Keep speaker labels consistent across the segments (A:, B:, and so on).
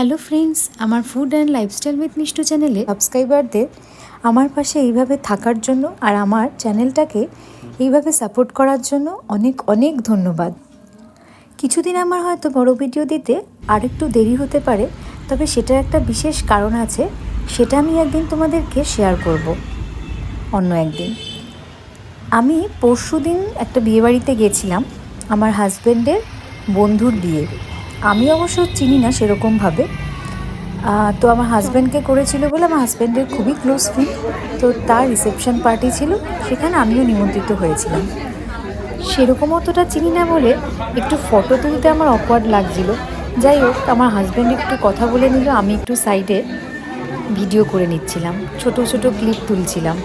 A: Hello friends, আমার food and lifestyle with Mishtu চ্যানেলে সাবস্ক্রাইবারদের আমার পাশে এইভাবে থাকার জন্য আর আমার চ্যানেলটাকে এইভাবে সাপোর্ট করার জন্য অনেক অনেক ধন্যবাদ। কিছুদিন আমার হয়তো বড় ভিডিও দিতে আরেকটু দেরি হতে পারে, তবে সেটার একটা বিশেষ কারণ আছে, সেটা আমি একদিন তোমাদেরকে শেয়ার করব। অন্য একদিন। আমি পরশু দিন একটা বিয়েবাড়িতে গেছিলাম, আমার হাজব্যান্ডের বন্ধুর বিয়ে। আমি অবশ্য চিনি না সেরকমভাবে। তো আমার হাজব্যান্ডকে করেছিল বলে আমার হাজব্যান্ডের খুবই ক্লোজ ফ্রেন্ড তো তার রিসেপশন পার্টি ছিল, সেখানে আমিও নিমন্ত্রিত হয়েছিলাম। সেরকম অতটা চিনি না বলে একটু ফটো তুলতে আমার অকওয়ার্ড লাগছিল। যাই হোক, আমার হাজব্যান্ড একটু কথা বলে নিল, আমি একটু সাইডে ভিডিও করে নিচ্ছিলাম, ছোট ছোট ক্লিপ তুলছিলাম।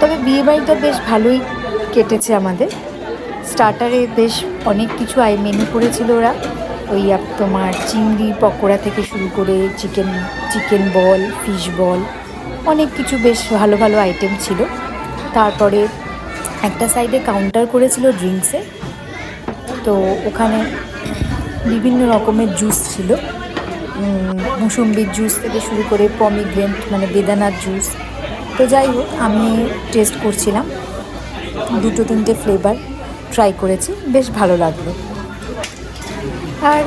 A: তবে বিয়েবাড়িটা বেশ ভালোই কেটেছে আমাদের। স্টার্টারে বেশ অনেক কিছু আই মেনু করেছিল ওরা। ওই তোমার চিংড়ি পকোড়া থেকে শুরু করে chicken chicken ball fish ball অনেক কিছু বেশ ভালো ভালো আইটেম ছিল। তারপরে একটা সাইডে কাউন্টার করেছিল ড্রিঙ্কসে তো ওখানে বিভিন্ন রকমের জুস ছিল। মুসম্বির জুস থেকে শুরু করে পমিগ্রেন্ট মানে বেদানার জুস তো যাই হোক, আমি টেস্ট করছিলাম। দুটো, তিনটে ফ্লেভার ট্রাই করেছি, বেশ ভালো লাগল। আর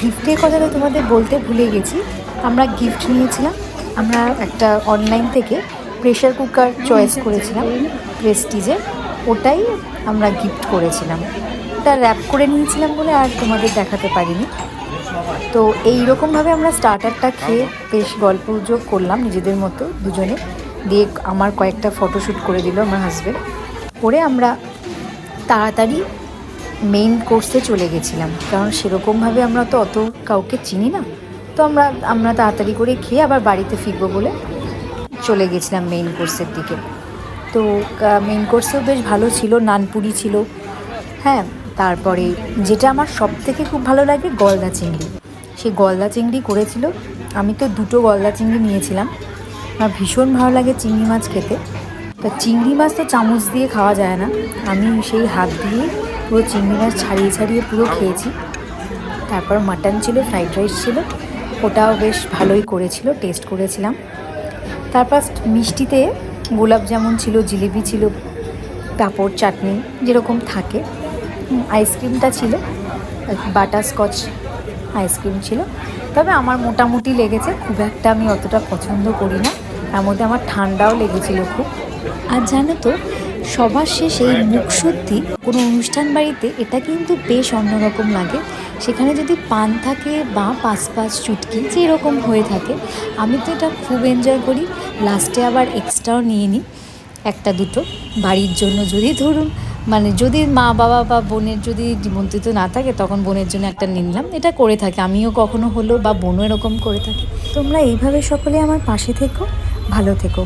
A: গিফটের কথাটা তোমাদের বলতে ভুলে গেছি। আমরা গিফট নিয়েছিলাম, আমরা একটা অনলাইন থেকে প্রেশার কুকার চয়েস করেছিলাম প্রেস্টিজের ওটাই আমরা গিফট করেছিলাম। ওটা র্যাপ করে নিয়েছিলাম বলে আর তোমাদের দেখাতে পারিনি। তো এই রকমভাবে আমরা স্টার্টারটা খেয়ে বেশ গল্প যোগ করলাম নিজেদের মতো দুজনে। দিয়ে আমার কয়েকটা ফটোশ্যুট করে দিল আমার হাজব্যান্ড করে আমরা তাড়াতাড়ি মেইন কোর্সে চলে গেছিলাম। কারণ সেরকমভাবে আমরা তো অত কাউকে চিনি না। তো আমরা আমরা তাড়াতাড়ি করে খেয়ে আবার বাড়িতে ফিরবো বলে চলে গেছিলাম মেইন কোর্সের দিকে। তো মেইন কোর্সেও বেশ ভালো ছিল, নানপুরি ছিল। হ্যাঁ তারপরে যেটা আমার সব থেকে খুব ভালো লাগে, গলদা চিংড়ি। সেই গলদা চিংড়ি করেছিল। আমি তো দুটো গলদা চিংড়ি নিয়েছিলাম। আমার ভীষণ ভালো লাগে চিংড়ি মাছ খেতে। তো চিংড়ি মাছ তো চামচ দিয়ে খাওয়া যায় না। আমি সেই হাত দিয়ে পুরো চিংড়ি মাছ ছাড়িয়ে ছাড়িয়ে পুরো খেয়েছি। তারপর মাটন ছিল, ফ্রাইড রাইস ছিল, ওটাও বেশ ভালোই করেছিল, টেস্ট করেছিলাম। তারপর মিষ্টিতে গোলাপ জামুন ছিল, জিলিপি ছিল, পাঁপড় চাটনি যেরকম থাকে। আইসক্রিমটা ছিল বাটার স্কচ আইসক্রিম ছিল। তবে আমার মোটামুটি লেগেছে, খুব একটা আমি অতটা পছন্দ করি না। তার মধ্যে আমার ঠান্ডাও লেগেছিল খুব। আর জানো তো, সবার শেষে এই মুখশুদ্ধি কোনো অনুষ্ঠান বাড়িতে এটা কিন্তু বেশ অন্যরকম লাগে। সেখানে যদি পান থাকে বা পাঁচ পাঁচ চুটকি যেরকম হয়ে থাকে, আমি তো এটা খুব এনজয় করি। লাস্টে আবার এক্সট্রাও নিয়ে নিই, একটা দুটো। বাড়ির জন্য যদি ধরুন মানে যদি মা বাবা বা বোনের যদি নিমন্ত্রিত না থাকে, তখন বোনের জন্য একটা নিলাম। এটা করে থাকে, আমিও কখনো হলো বা বোনও এরকম করে থাকি। তোমরা এইভাবে সকলে আমার পাশে থেকো, ভালো থেকো।